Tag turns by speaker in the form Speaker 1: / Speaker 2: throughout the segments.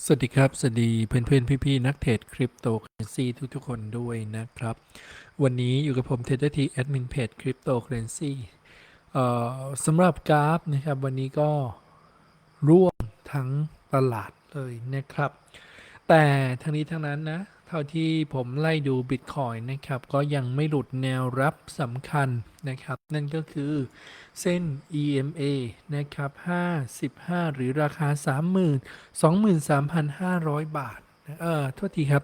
Speaker 1: สวัสดีครับ สวัสดีเพื่อนๆพี่ๆนักเทรดคริปโตเคอเรนซีทุกๆคนด้วยนะครับ วันนี้อยู่กับผมเทรดเดอร์ทีแอดมินเพจคริปโตเคอเรนซีสำหรับกราฟนะครับ วันนี้ก็ร่วมทั้งตลาดเลยนะครับ แต่ทั้งนี้ทั้งนั้นนะ ท่าที่ผมไล่ดู Bitcoin นะครับ ก็ยังไม่หลุดแนวรับสำคัญนะครับ นั่นก็คือเส้น EMA นะครับ 55 หรือราคา 30,000 23,500 บาท เออโทษทีครับ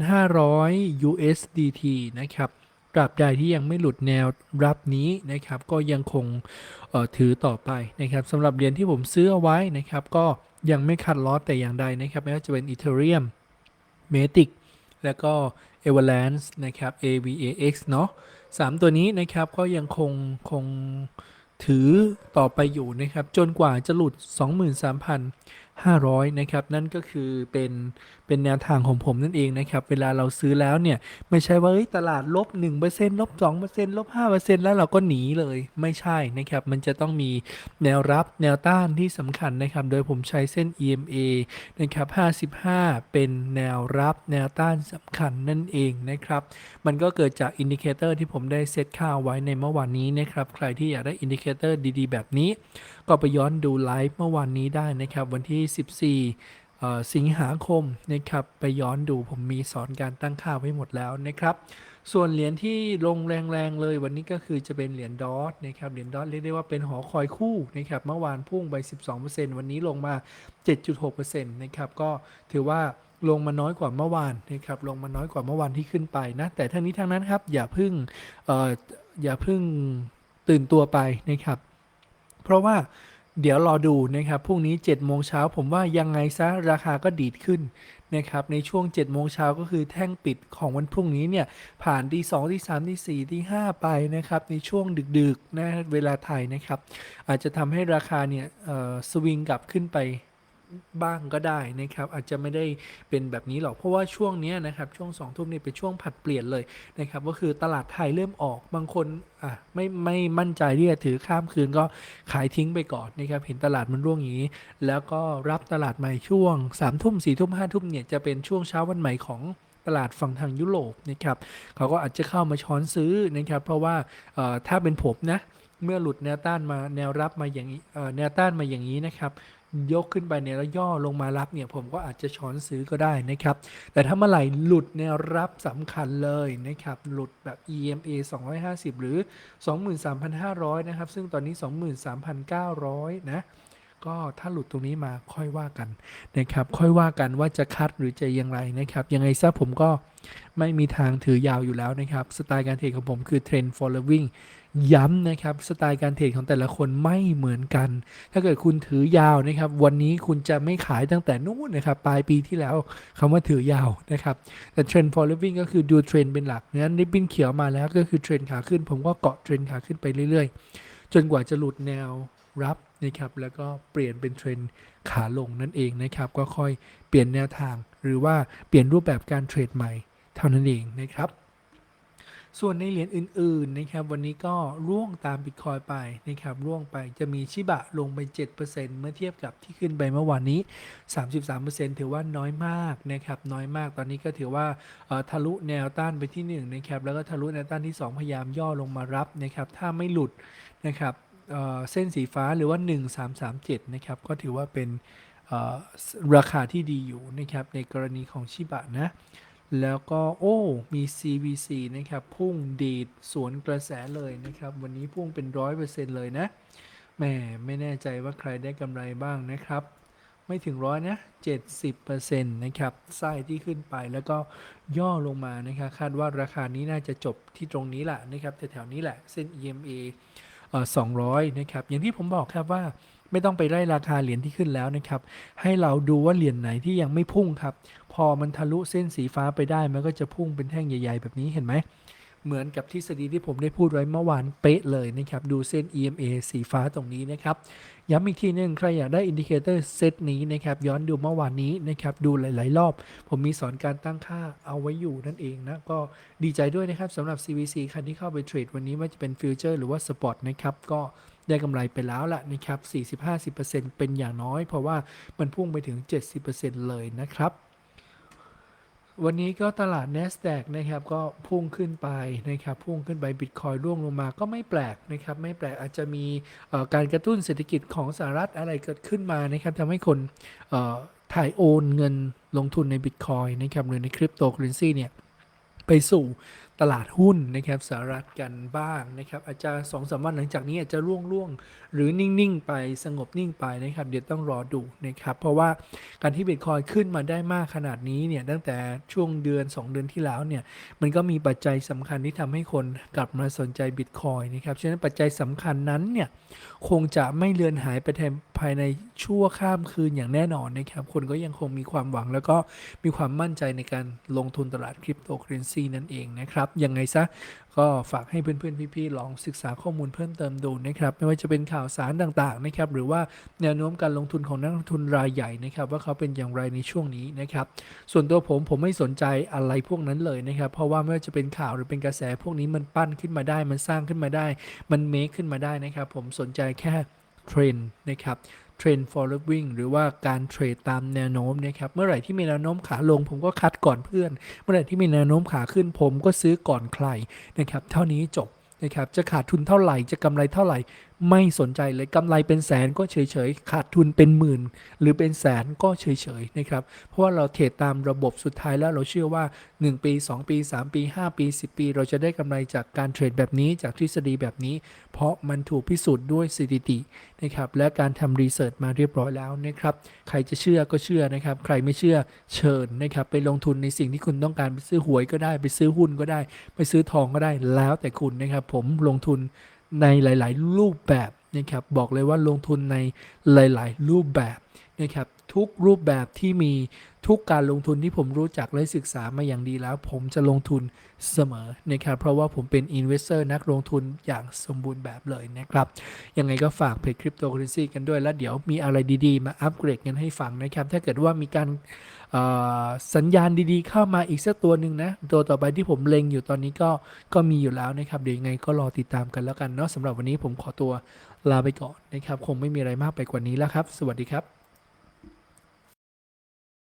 Speaker 1: 23,500 USDT นะครับตราบใดที่ยังไม่หลุดแนวรับนี้นะครับ ก็ยังคงเอ่อถือต่อไปนะครับสำหรับเหรียญที่ผมซื้อเอาไว้นะครับ ก็ยังไม่คัดลอสแต่อย่างใดนะครับ ไม่ว่าจะเป็นอีเธอรี่ m a t i c แล้วก็ Avalanche นะครับ AVAX เนาะสามตัวนี้นะครับก็ยังคงคงถือต่อไปอยู่นะครับ จนกว่าจะหลุด 500นะครับนั่นก็คือเป็นเป็นแนวทางของผมนั่นเองนะครับเวลาเราซื้อแล้วเนี่ยไม่ใช่ว่าเอ้ยตลาดลบ1%ลบ2%ลบ5%แล้วเราก็หนีเลยไม่ใช่นะครับมันจะต้องมีแนวรับแนวต้านที่สำคัญนะครับโดยผมใช้เส้น EMA นะครับ55 เป็นแนวรับแนวต้านสำคัญนั่นเองนะครับมันก็เกิดจากอินดิเคเตอร์ที่ผมได้เซตค่าไว้ในเมื่อวานนี้นะครับใครที่อยากได้อินดิเคเตอร์ดีๆ แบบนี้ ก็ไปย้อนดูไลฟ์เมื่อวานนี้ได้นะครับวันที่14เอ่สิงหาคมนะครับไปย้อนดูผมมีสอนการตั้งค่าไว้หมดแล้วนะครับ ส่วนเหรียญที่ลงแรงๆเลยวันนี้ก็คือจะเป็นเหรียญดอทนะครับเหรียญดอทเรียกได้ว่าเป็นหอคอยคู่นะครับเมื่อวานพุ่งไป 12%วันนี้ลงมา 7.6%นะครับก็ถือว่าลงมาน้อยกว่าเมื่อวานนะครับลงมาน้อยกว่าเมื่อวานที่ขึ้นไปนะ แต่ทั้งนี้ทั้งนั้นครับอย่าพึ่งอออย่าพึ่งตื่นตัวไปนะครับ เพราะว่า เดี๋ยวรอดูนะครับพรุ่งนี้7โมงเช้าผมว่ายังไงซะราคาก็ดีดขึ้นนะครับในช่วง7โมงเช้าก็คือแท่งปิดของวันพรุ่งนี้เนี่ยผ่านที่2ที่3ที่4ที่5ไปนะครับในช่วงดึกๆนะเวลาไทยนะครับอาจจะทำให้ราคาเนี่ยสวิงกลับขึ้นไป บ้างก็ได้นะครับ อาจจะไม่ได้เป็นแบบนี้หรอกเพราะว่าช่วงนี้นะครับ ช่วง2องทุ่มนี่เป็นช่วงผัดเปลี่ยนเลยนะครับ ก็คือตลาดไทยเริ่มออกบางคนอะไม่ไม่มั่นใจที่จะถือข้ามคืนก็ขายทิ้งไปก่อนนะครับ เห็นตลาดมันร่วงอย่างนี้ แล้วก็รับตลาดใหม่ช่วง3ามทุ่มสี่ทุ่มห้าทุ่มเนี่ยจะเป็นช่วงเช้าวันใหม่ของตลาดฝั่งทางยุโรปนะครับเขาก็อาจจะเข้ามาช้อนซื้อนะครับ เพราะว่าถ้าเป็นผมนะเมื่อหลุดแนวต้านมาแนวรับมาอย่างแนวต้านมาอย่างนี้นะครับ ยกขึ้นไปเนี่ยแล้วย่อลงมารับเนี่ยผมก็อาจจะช้อนซื้อก็ได้นะครับ แต่ถ้าเมื่อไหร่หลุดแนวรับสำคัญเลยนะครับ หลุดแบบ EMA 250 หรือ 23,500 นะครับ ซึ่งตอนนี้ 23,900 นะ ก็ถ้าหลุดตรงนี้มาค่อยว่ากันนะครับ ค่อยว่ากันว่าจะคัดหรือจะยังไงนะครับ ยังไงซะผมก็ไม่มีทางถือยาวอยู่แล้วนะครับ สไตล์การเทรดของผมคือ Trend following ย้ำนะครับสไตล์การเทรดของแต่ละคนไม่เหมือนกัน ถ้าเกิดคุณถือยาวนะครับ วันนี้คุณจะไม่ขายตั้งแต่นู้นนะครับปลายปีที่แล้วคำว่าถือยาวนะครับ แต่เทรนด์ following ก็คือดูเทรนด์เป็นหลักงั้นริบบิ้นเขียวมาแล้วก็คือเทรนด์ขาขึ้น ผมก็เกาะเทรนด์ขาขึ้นไปเรื่อยๆ จนกว่าจะหลุดแนวรับนะครับแล้วก็เปลี่ยนเป็นเทรนด์ขาลงนั่นเองนะครับ ก็ค่อยเปลี่ยนแนวทาง หรือว่าเปลี่ยนรูปแบบการเทรดใหม่เท่านั้นเองนะครับ ส่วนในเหรียญอื่นๆนะครับวันนี้ก็ร่วงตามบิตคอยไปนะครับร่วงไปจะมีชิบะลงไป 7%เมื่อเทียบกับที่ขึ้นไปเมื่อวานนี้ 33%ถือว่าน้อยมากนะครับน้อยมากตอนนี้ก็ถือว่าทะลุแนวต้านไปที่1นะครับแล้วก็ทะลุแนวต้านที่ 2 พยายามย่อลงมารับนะครับถ้าไม่หลุดนะครับเเส้นสีฟ้าหรือว่า 1337นะครับก็ถือว่าเป็นราคาที่ดีอยู่นะครับในกรณีของชิบะนะ แล้วก็โอ้ มี CVC นะครับ พุ่งดีดสวนกระแสเลยนะครับ วันนี้พุ่งเป็นร้อยเปอร์เซ็นต์เลยนะแหมไม่แน่ใจว่าใครได้กำไรบ้างนะครับ ไม่ถึงร้อยนะ 70%นะครับไส้ที่ขึ้นไปแล้วก็ย่อลงมานะครับ คาดว่าราคานี้น่าจะจบที่ตรงนี้แหละนะครับแถวๆนี้แหละเส้น EMA เอ่อ200 นะครับ อย่างที่ผมบอกครับว่า ไม่ต้องไปไล่ราคาเหรียญที่ขึ้นแล้วนะครับ ให้เราดูว่าเหรียญไหนที่ยังไม่พุ่งครับ พอมันทะลุเส้นสีฟ้าไปได้มันก็จะพุ่งเป็นแท่งใหญ่ ๆ แบบนี้เห็นไหม เหมือนกับทฤษฎีที่ผมได้พูดไว้เมื่อวานเป๊ะเลยนะครับ ดูเส้น EMA สีฟ้าตรงนี้นะครับ ย้ำอีกทีหนึง ใครอยากได้อินดิเคเตอร์เซตนี้นะครับ ย้อนดูเมื่อวานนี้นะครับ ดูหลาย ๆ รอบ ผมมีสอนการตั้งค่าเอาไว้อยู่นั่นเองนะ ก็ดีใจด้วยนะครับสำหรับ CVC คันที่เข้าไปเทรดวันนี้ว่าจะเป็นฟิวเจอร์หรือว่าสปอตนะครับก็ได้กำไรไปแล้วล่ะนะครับ 40-50%เป็นอย่างน้อย เพราะว่ามันพุ่งไปถึง 70%เลยนะครับ วันนี้ก็ตลาด NASDAQ นะครับก็พุ่งขึ้นไปนะครับพุ่งขึ้นไปบิตคอยร่วงลงมาก็ไม่แปลกนะครับไม่แปลกอาจจะมีการกระตุ้นเศรษฐกิจของสหรัฐอะไรเกิดขึ้นมานะครับทำให้คนถ่ายโอนเงินลงทุนในบิตคอยนะครับหรือในคริปโตเคอเรนซีเนี่ยไปสู่ ตลาดหุ้นนะครับสหรัฐกันบ้างนะครับ อาจจะสองสามวันหลังจากนี้อาจจะร่วงร่วงๆหรือนิ่ง ๆ ไปสงบนิ่งไปนะครับ เดี๋ยวต้องรอดูนะครับ เพราะว่าการที่บิตคอยขึ้นมาได้มากขนาดนี้เนี่ยตั้งแต่ช่วงเดือน 2 เดือนที่แล้วเนี่ยมันก็มีปัจจัยสำคัญที่ทำให้คนกลับมาสนใจบิตคอยนะครับฉะนั้นปัจจัยสำคัญนั้นเนี่ยคงจะไม่เลือนหายไปแทนภายในชั่วข้ามคืนอย่างแน่นอนนะครับคนก็ยังคงมีความหวังแล้วก็มีความมั่นใจในการลงทุนตลาดคริปโตเคอเรนซีนั่นเองนะครับยังไงซะก็ฝากให้เพื่อนๆ พี่ๆ ลองศึกษาข้อมูลเพิ่มเติมดูนะครับ ไม่ว่าจะเป็นข่าวสารต่างๆ นะครับ หรือว่าแนวโน้มการลงทุนของนักลงทุนรายใหญ่นะครับ ว่าเขาเป็นอย่างไรในช่วงนี้นะครับ ส่วนตัวผมผมไม่สนใจอะไรพวกนั้นเลยนะครับ เพราะว่าไม่ว่าจะเป็นข่าวหรือเป็นกระแสพวกนี้มันปั้นขึ้นมาได้ มันสร้างขึ้นมาได้ มันเมคขึ้นมาได้นะครับ ผมสนใจแค่เทรนด์นะครับ เทรนด์ following หรือว่าการเทรดตามแนวโน้มนะครับ เมื่อไหร่ที่มีแนวโน้มขาลง ผมก็คัดก่อนเพื่อน เมื่อไหร่ที่มีแนวโน้มขาขึ้น ผมก็ซื้อก่อนใครนะครับ เท่านี้จบนะครับ จะขาดทุนเท่าไหร่ จะกำไรเท่าไหร่ ไม่สนใจเลยกำไรเป็นแสนก็เฉยๆ ขาดทุนเป็นหมื่น หรือเป็นแสนก็เฉยๆนะครับ เพราะว่าเราเทรดตามระบบสุดท้ายแล้วเราเชื่อว่า 1 ปี 2 ปี 3 ปี 5 ปี 10 ปี เราจะได้กำไรจากการเทรดแบบนี้จากทฤษฎีแบบนี้ เพราะมันถูกพิสูจน์ด้วยสถิตินะครับและการทำรีเสิร์ชมาเรียบร้อยแล้วนะครับใครจะเชื่อก็เชื่อนะครับ ใครไม่เชื่อเชิญนะครับไปลงทุนในสิ่งที่คุณต้องการไปซื้อหวยก็ได้ ไปซื้อหุ้นก็ได้ ไปซื้อทองก็ได้แล้วแต่คุณนะครับผมลงทุน ในหลาย ๆ รูปแบบนะครับบอกเลยว่าลงทุนในหลาย ๆ รูปแบบนะครับ ทุกรูปแบบที่มีทุกการลงทุนที่ผมรู้จักและศึกษามาอย่างดีแล้ว ผมจะลงทุนเสมอนะครับ เพราะว่าผมเป็นอินเวสเตอร์นักลงทุนอย่างสมบูรณ์แบบเลยนะครับ ยังไงก็ฝากเพจคริปโตเคอเรนซีกันด้วย แล้วเดี๋ยวมีอะไรดีๆ มาอัปเกรดกันให้ฟังนะครับ ถ้าเกิดว่ามีการสัญญาณดีๆ เข้ามาอีกสักตัวหนึ่งนะ ตัวต่อไปที่ผมเล็งอยู่ตอนนี้ก็ก็มีอยู่แล้วนะครับ เดี๋ยวยังไงก็รอติดตามกันแล้วกันเนาะสำหรับวันนี้ผมขอตัวลาไปก่อนนะครับ คงไม่มีอะไรมากไปกว่านี้แล้วครับ สวัสดีครับ